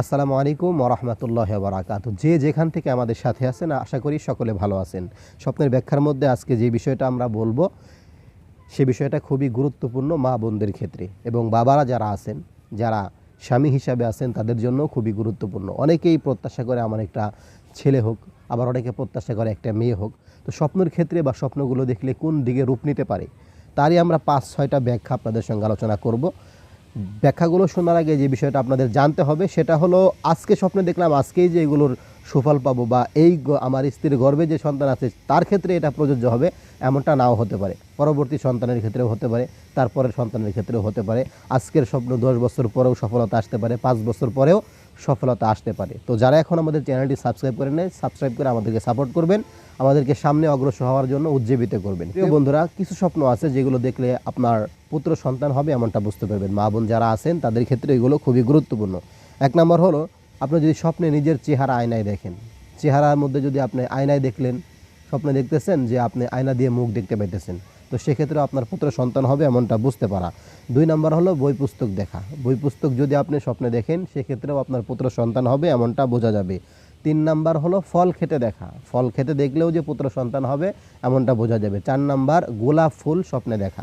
আসসালামু আলাইকুম ওরহমতুল্লাহ বারাকাত যে যেখান থেকে আমাদের সাথে আছেন, আশা করি সকলে ভালো আছেন। স্বপ্নের ব্যাখ্যার মধ্যে আজকে যে বিষয়টা আমরা বলব, সে বিষয়টা খুবই গুরুত্বপূর্ণ মা বোনদের ক্ষেত্রে এবং বাবারা যারা আছেন, যারা স্বামী হিসাবে আছেন, তাদের জন্য খুবই গুরুত্বপূর্ণ। অনেকেই প্রত্যাশা করে আমার একটা ছেলে হোক, আবার অনেকে প্রত্যাশা করে একটা মেয়ে হোক। তো স্বপ্নের ক্ষেত্রে বা স্বপ্নগুলো দেখলে কোন দিকে রূপ নিতে পারে, তারই আমরা পাঁচ ছয়টা ব্যাখ্যা আপনাদের সঙ্গে আলোচনা করব। ব্যাখ্যাগুলো শোনার আগে যে বিষয়টা আপনাদের জানতে হবে, সেটা হলো আজকে স্বপ্নে দেখলাম, আজকেই যে এগুলোর সুফল পাবো বা এই আমার স্ত্রীর গর্বে যে সন্তান আছে, তার ক্ষেত্রে এটা প্রযোজ্য হবে, এমনটা নাও হতে পারে। পরবর্তী সন্তানের ক্ষেত্রেও হতে পারে, তারপরের সন্তানের ক্ষেত্রেও হতে পারে। আজকের স্বপ্ন দশ বছর পরেও সফলতা আসতে পারে, পাঁচ বছর পরেও। সফলতা আসতে পারে। তো যারা এখন আমাদের চ্যানেলটি সাবস্ক্রাইব করে নেয় সাবস্ক্রাইব করে আমাদেরকে সাপোর্ট করবেন, আমাদেরকে সামনে অগ্রসর হওয়ার জন্য উজ্জীবিত করবেন। প্রিয় বন্ধুরা, কিছু স্বপ্ন আছে যেগুলো দেখলে আপনার পুত্র সন্তান হবে এমনটা বুঝতে পারবেন। মা বোন যারা আছেন, তাদের ক্ষেত্রে এগুলো খুবই গুরুত্বপূর্ণ। এক নম্বর হলো, আপনি যদি স্বপ্নে নিজের চেহারা আয়নায় দেখেন, চেহারার মধ্যে যদি আপনি আয়নায় দেখলেন, স্বপ্নে দেখতেছেন যে আপনি আয়না দিয়ে মুখ দেখতে পাইতেছেন তো সেক্ষেত্রে আপনার পুত্র সন্তান হবে এমনটা বুঝতে পারা। দুই নম্বর হলো বই পুস্তক দেখা। বই পুস্তক যদি আপনি স্বপ্নে দেখেন, সেক্ষেত্রেও আপনার পুত্র সন্তান হবে এমনটা বোঝা যাবে। তিন নাম্বার হলো ফল খেতে দেখা। ফল খেতে দেখলেও যে পুত্র সন্তান হবে, এমনটা বোঝা যাবে। চার নাম্বার, গোলাপ ফুল স্বপ্নে দেখা।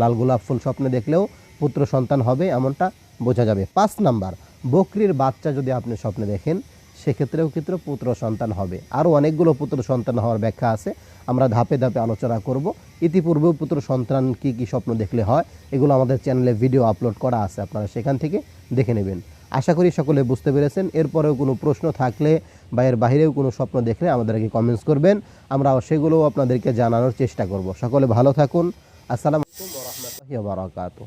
লাল গোলাপ ফুল স্বপ্নে দেখলেও পুত্র সন্তান হবে, এমনটা বোঝা যাবে। পাঁচ নাম্বার, বকরির বাচ্চা যদি আপনি স্বপ্নে দেখেন সেক্ষেত্রেও কিন্তু পুত্র সন্তান হবে। আরও অনেকগুলো পুত্র সন্তান হওয়ার ব্যাখ্যা আছে। আমরা ধাপে ধাপে আলোচনা করব। ইতিপূর্বেও পুত্র সন্তান কি কি স্বপ্ন দেখলে হয়, এগুলো আমাদের চ্যানেলে ভিডিও আপলোড করা আছে, আপনারা সেখান থেকে দেখে নেবেন। আশা করি সকলে বুঝতে পেরেছেন। এরপরেও কোনো প্রশ্ন থাকলে বা এর বাইরেও কোনো স্বপ্ন দেখলে আমাদেরকে কমেন্টস করবেন। আমরা সেগুলোও আপনাদেরকে জানানোর চেষ্টা করব। সকলে ভালো থাকুন। আসসালামু আলাইকুম রহমতুল্লাহি বারাকাতু